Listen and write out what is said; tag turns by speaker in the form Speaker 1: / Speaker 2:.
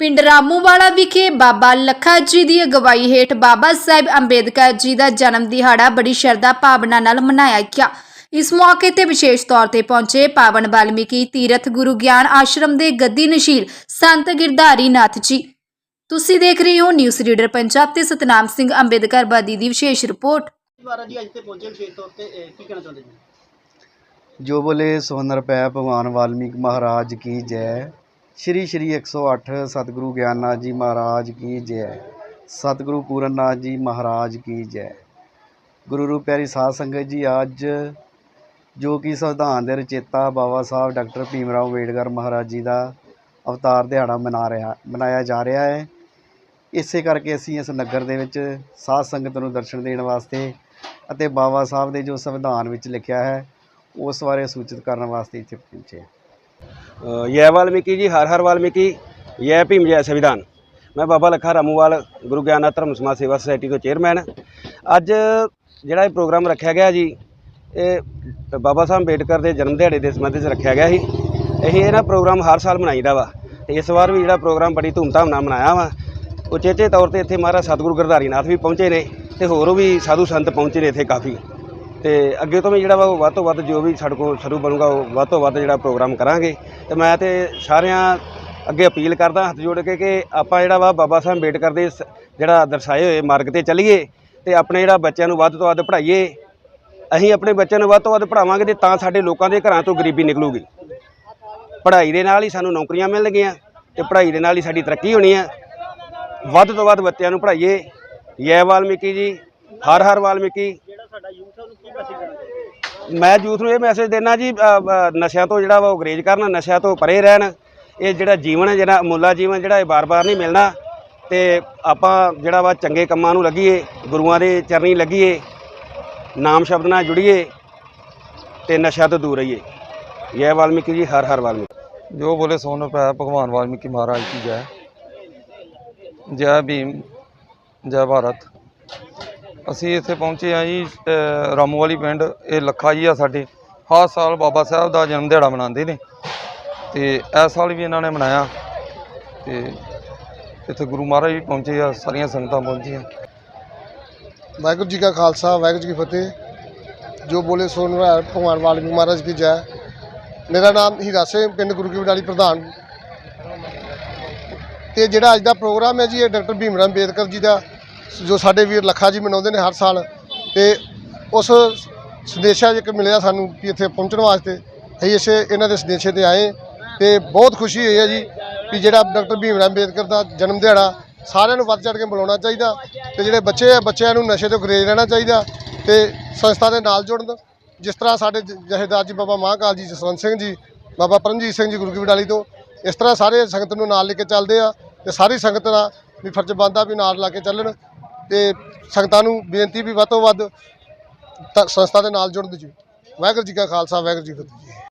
Speaker 1: ਪਿੰਡ ਰਾਮੂਵਾਲਾ ਵਿਖੇ ਬਾਬਾ ਲੱਖਾ ਜੀ ਦੀ ਅਗਵਾਈ ਹੇਠ ਬਾਬਾ ਸਾਹਿਬ ਅੰਬੇਦਕਰ ਜੀ ਦਾ ਜਨਮ ਦਿਹਾੜਾ ਬੜੀ ਸ਼ਰਧਾ ਭਾਵਨਾ ਨਾਲ ਮਨਾਇਆ ਗਿਆ। ਇਸ ਮੌਕੇ ਤੇ ਵਿਸ਼ੇਸ਼ ਤੌਰ ਤੇ ਪਹੁੰਚੇ ਪਾਵਨ ਬਾਲਮੀਕੀ ਤੀਰਥ ਗੁਰੂ ਗਿਆਨ ਆਸ਼ਰਮ ਦੇ ਗੱਦੀ ਨਸ਼ੀਲ ਸੰਤ ਗਿਰਧਾਰੀ ਨਾਥ ਜੀ। ਤੁਸੀਂ ਦੇਖ ਰਹੇ ਹੋ ਨਿਊਜ਼ ਰੀਡਰ ਪੰਜਾਬ ਤੇ ਸਤਨਾਮ ਸਿੰਘ ਅੰਬੇਦਕਰ ਬਾਦੀ ਦੀ ਵਿਸ਼ੇਸ਼ ਰਿਪੋਰਟ।
Speaker 2: ਦੁਆਰਾ ਜੀ ਅੱਜ ਤੇ ਪਹੁੰਚੇ ਵਿਸ਼ੇਸ਼ ਤੌਰ ਤੇ ਇਹ ਕੀ ਕਹਿਣਾ ਚਾਹੁੰਦੇ ਜੀ?
Speaker 3: ਜੋ ਬੋਲੇ ਸੋ ਨਰਪੈ ਭਗਵਾਨ ਵਾਲਮੀਕ ਮਹਾਰਾਜ ਕੀ ਜੈ ਸ਼੍ਰੀ ਸ਼੍ਰੀ 108 ਸਤਿਗੁਰੂ ਗਿਆਨਨਾਥ ਜੀ ਮਹਾਰਾਜ ਕੀ ਜੈ। ਸਤਿਗੁਰੂ ਪੂਰਨਨਾਥ ਜੀ ਮਹਾਰਾਜ ਕੀ ਜੈ। ਗੁਰੂ ਰੂਪ ਪਿਆਰੀ ਸਾਧ ਸੰਗਤ ਜੀ, ਅੱਜ ਜੋ ਕਿ ਸੰਵਿਧਾਨ ਦੇ ਰਚੇਤਾ ਬਾਬਾ ਸਾਹਿਬ ਡਾਕਟਰ ਭੀਮ ਰਾਓ ਅੰਬੇਡਕਰ ਮਹਾਰਾਜ ਜੀ ਦਾ ਅਵਤਾਰ ਦਿਹਾੜਾ ਮਨਾ ਰਿਹਾ, ਮਨਾਇਆ ਜਾ ਰਿਹਾ ਹੈ। ਇਸੇ ਕਰਕੇ ਅਸੀਂ ਇਸ ਨਗਰ ਦੇ ਵਿੱਚ ਸਾਧ ਸੰਗਤ ਨੂੰ ਦਰਸ਼ਨ ਦੇਣ ਵਾਸਤੇ ਅਤੇ ਬਾਬਾ ਸਾਹਿਬ ਦੇ ਜੋ ਸੰਵਿਧਾਨ ਵਿੱਚ ਲਿਖਿਆ ਹੈ, ਉਸ ਬਾਰੇ ਸੂਚਿਤ ਕਰਨ ਵਾਸਤੇ ਇੱਥੇ ਪਹੁੰਚੇ
Speaker 4: ਜੈ ਵਾਲਮੀਕੀ ਜੀ, ਹਰ ਹਰ ਵਾਲਮੀਕੀ ਜੈ ਭੀਮ ਜੈ ਸੰਵਿਧਾਨ। ਮੈਂ ਬਾਬਾ ਲੱਖਾ ਰਾਮੂਵਾਲ, ਗੁਰੂ ਗਿਆਨਨਾਥ ਧਰਮ ਸਮਾਜ ਸੇਵਾ ਸੁਸਾਇਟੀ ਤੋਂ ਚੇਅਰਮੈਨ। ਅੱਜ ਜਿਹੜਾ ਇਹ ਪ੍ਰੋਗਰਾਮ ਰੱਖਿਆ ਗਿਆ ਜੀ, ਇਹ ਬਾਬਾ ਸਾਹਿਬ ਅੰਬੇਡਕਰ ਦੇ ਜਨਮ ਦਿਹਾੜੇ ਦੇ ਸੰਬੰਧ ਵਿੱਚ ਰੱਖਿਆ ਗਿਆ ਸੀ। ਇਹ ਨਾ ਪ੍ਰੋਗਰਾਮ ਹਰ ਸਾਲ ਮਨਾਈਦਾ ਵਾ। ਤੇ ਇਸ ਵਾਰ ਵੀ ਜਿਹੜਾ ਪ੍ਰੋਗਰਾਮ ਬੜੀ ਧੂਮਧਾਮ ਨਾਲ ਮਨਾਇਆ ਵਾ। ਉਚੇਚੇ ਤੌਰ ਤੇ ਇੱਥੇ ਮਹਾਰਾਜ ਸਤਿਗੁਰੂ ਗੁਰਧਾਰੀ ਨਾਥ ਵੀ ਪਹੁੰਚੇ ਨੇ ਤੇ ਹੋਰ ਵੀ ਸਾਧੂ ਸੰਤ ਪਹੁੰਚੇ ਨੇ ਇੱਥੇ ਕਾਫੀ। ਤੇ ਅੱਗੇ ਤੋਂ ਵੀ ਜਿਹੜਾ ਵਾ ਉਹ ਵੱਧ ਤੋਂ ਵੱਧ ਜੋ ਵੀ ਸਾਡੇ ਕੋਲ ਸ਼ੁਰੂ ਬਣੂਗਾ, ਉਹ ਵੱਧ ਤੋਂ ਵੱਧ ਜਿਹੜਾ ਪ੍ਰੋਗਰਾਮ ਕਰਾਂਗੇ। ਤੇ ਮੈਂ ਤੇ ਸਾਰਿਆਂ ਅੱਗੇ ਅਪੀਲ ਕਰਦਾ, ਹੱਥ ਜੋੜ ਕੇ ਕਿ ਆਪਾਂ ਜਿਹੜਾ ਵਾ ਬਾਬਾ ਸਾਹਿਬ ਅੰਬੇਡਕਰ ਦੇ ਸ- ਜਿਹੜਾ ਦਰਸਾਏ ਹੋਏ ਮਾਰਗ ਤੇ ਚੱਲੀਏ ਤੇ ਆਪਣੇ ਜਿਹੜਾ ਬੱਚਿਆਂ ਨੂੰ ਵੱਧ ਤੋਂ ਵੱਧ ਪੜ੍ਹਾਈਏ। ਅਸੀਂ ਆਪਣੇ ਬੱਚਿਆਂ ਨੂੰ ਵੱਧ ਤੋਂ ਵੱਧ ਪੜ੍ਹਾਵਾਂਗੇ ਤੇ ਤਾਂ ਸਾਡੇ ਲੋਕਾਂ ਦੇ ਘਰਾਂ ਤੋਂ ਗਰੀਬੀ ਨਿਕਲੂਗੀ। ਪੜ੍ਹਾਈ ਦੇ ਨਾਲ ਹੀ ਸਾਨੂੰ ਨੌਕਰੀਆਂ ਮਿਲਣਗੀਆਂ ਤੇ ਪੜ੍ਹਾਈ ਦੇ ਨਾਲ ਹੀ ਸਾਡੀ ਤਰੱਕੀ ਹੋਣੀ ਹੈ ਵੱਧ ਤੋਂ ਵੱਧ ਬੱਚਿਆਂ ਨੂੰ ਪੜ੍ਹਾਈਏ। ਜੈ ਵਾਲਮੀਕੀ ਜੀ, ਹਰ ਹਰ ਵਾਲਮੀਕੀ।
Speaker 2: ਸਾਡਾ ਯੂਥ ਹੈ ਉਹਨੂੰ ਕੀ ਮੈਸੇਜ ਦੇਣਾ ਚਾਹੁੰਦੇ?
Speaker 4: ਮੈਂ ਯੂਥ ਨੂੰ ਇਹ ਮੈਸੇਜ ਦੇਣਾ ਜੀ ਨਸ਼ਿਆਂ ਤੋਂ ਜਿਹੜਾ ਵਾ ਉਹ ਗਰੇਜ ਕਰਨ ਨਸ਼ਿਆਂ ਤੋਂ ਪਰੇ ਰਹਿਣ। ਇਹ ਜਿਹੜਾ ਜੀਵਨ ਹੈ ਜਿਹੜਾ ਅਮੁੱਲਾ ਜੀਵਨ ਜਿਹੜਾ ਇਹ ਬਾਰ-ਬਾਰ ਨਹੀਂ ਮਿਲਣਾ। ਤੇ ਆਪਾਂ ਜਿਹੜਾ ਵਾ ਚੰਗੇ ਕੰਮਾਂ ਨੂੰ ਲੱਗੀਏ ਗੁਰੂਆਂ ਦੇ ਚਰਨੀ ਲੱਗੀਏ ਨਾਮ ਸ਼ਬਦ ਨਾਲ ਜੁੜੀਏ ਤੇ ਨਸ਼ਿਆਂ ਤੋਂ ਦੂਰ ਰਹੀਏ। ਜੈ ਵਾਲਮੀਕੀ ਜੀ ਹਰ ਹਰ ਵਾਲਮੀਕੀ
Speaker 5: ਜੋ ਬੋਲੇ ਸੋ ਨ ਪੈ ਭਗਵਾਨ ਵਾਲਮੀਕੀ ਮਹਾਰਾਜ ਕੀ ਜੈ। ਜੈ ਭੀਮ ਜੈ ਭਾਰਤ। ਅਸੀਂ ਇੱਥੇ ਪਹੁੰਚੇ ਆ ਜੀ ਅ, ਰਾਮੂਵਾਲੀ ਪਿੰਡ ਇਹ ਲੱਖਾ ਜੀ ਆ ਸਾਡੇ। ਹਰ ਸਾਲ ਬਾਬਾ ਸਾਹਿਬ ਦਾ ਜਨਮ ਦਿਹਾੜਾ ਮਨਾਉਂਦੇ ਨੇ। ਤੇ ਇਸ ਸਾਲ ਵੀ ਇਹਨਾਂ ਨੇ ਮਨਾਇਆ। ਤੇ ਇੱਥੇ ਗੁਰੂ ਮਹਾਰਾਜ ਵੀ ਪਹੁੰਚੇ ਆ ਸਾਰੀਆਂ ਸੰਗਤਾਂ ਪਹੁੰਚੀਆਂ।
Speaker 6: ਵਾਹਿਗੁਰੂ ਜੀ ਕਾ ਖਾਲਸਾ ਵਾਹਿਗੁਰੂ ਜੀ ਕੀ ਫਤਿਹ। ਜੋ ਬੋਲੇ ਸੋ ਨਿਹਾਲ ਭਗਵਾਨ ਵਾਲਮੀਕ ਮਹਾਰਾਜ ਕੀ ਜੈ। ਮੇਰਾ ਨਾਮ ਹੀਰਾ ਸਿੰਘ ਪਿੰਡ ਗੁਰੂ ਕੀ ਵਡਾਲੀ ਪ੍ਰਧਾਨ। ਤੇ ਜਿਹੜਾ ਅੱਜ ਦਾ ਪ੍ਰੋਗਰਾਮ ਹੈ ਜੀ ਇਹ ਡਾਕਟਰ ਭੀਮ ਰਾਓ ਅੰਬੇਦਕਰ ਜੀ ਦਾ। ਜੋ ਸਾਡੇ ਵੀਰ ਲੱਖਾ ਜੀ ਮਨਾਉਂਦੇ ਨੇ ਹਰ ਸਾਲ ਤੇ ਉਸ ਸੰਦੇਸ਼ਾ ਇੱਕ ਮਿਲਿਆ ਸਾਨੂੰ ਕਿ ਇੱਥੇ ਪਹੁੰਚਣ ਵਾਸਤੇ, ਅਸੀਂ ਇਸੇ ਇਹਨਾਂ ਦੇ ਸੰਦੇਸ਼ੇ ਤੇ ਆਏ ਤੇ ਬਹੁਤ ਖੁਸ਼ੀ ਹੋਈ ਹੈ ਜੀ ਕਿ ਜਿਹੜਾ ਡਾਕਟਰ ਭੀਮ ਰਾਓ ਅੰਬੇਦਕਰ ਦਾ ਜਨਮ ਦਿਹਾੜਾ ਸਾਰਿਆਂ ਨੂੰ ਵੱਧ ਚੜ੍ਹ ਕੇ ਮਨਾਉਣਾ ਚਾਹੀਦਾ ਤੇ ਜਿਹੜੇ ਬੱਚੇ ਆ, ਬੱਚਿਆਂ ਨੂੰ ਨਸ਼ੇ ਤੋਂ ਗੁਰੇਜ਼ ਰਹਿਣਾ ਚਾਹੀਦਾ ਤੇ ਸੰਸਥਾ ਦੇ ਨਾਲ ਜੁੜਨ ਜਿਸ ਤਰ੍ਹਾਂ ਸਾਡੇ ਜ- ਜਥੇਦਾਰ ਜੀ ਬਾਬਾ ਮਹਾਂਕਾਲ ਜੀ, ਜਸਵੰਤ ਸਿੰਘ ਜੀ, ਬਾਬਾ ਪਰਮਜੀਤ ਸਿੰਘ ਜੀ ਗੁਰੂ ਕੀ ਵਡਾਲੀ ਤੋਂ, ਇਸ ਤਰ੍ਹਾਂ ਸਾਰੇ ਸੰਗਤ ਨੂੰ ਨਾਲ ਲੈ ਕੇ ਚੱਲਦੇ ਆ ਤੇ ਸਾਰੀ ਸੰਗਤ ਦਾ ਵੀ ਫਰਜ਼ ਬਣਦਾ ਵੀ ਨਾਲ ਲਾ ਕੇ ਚੱਲਣ। ਤੇ ਸੰਗਤਾਂ ਨੂੰ ਬੇਨਤੀ ਵੀ ਵੱਧ ਤੋਂ ਵੱਧ ਤ- ਸੰਸਥਾ ਦੇ ਨਾਲ ਜੁੜਨ ਦੀ ਜੀ। ਵਾਹਿਗੁਰੂ ਜੀ ਕਾ ਖਾਲਸਾ, ਵਾਹਿਗੁਰੂ ਜੀ ਕੀ ਫਤਿਹ ਜੀ।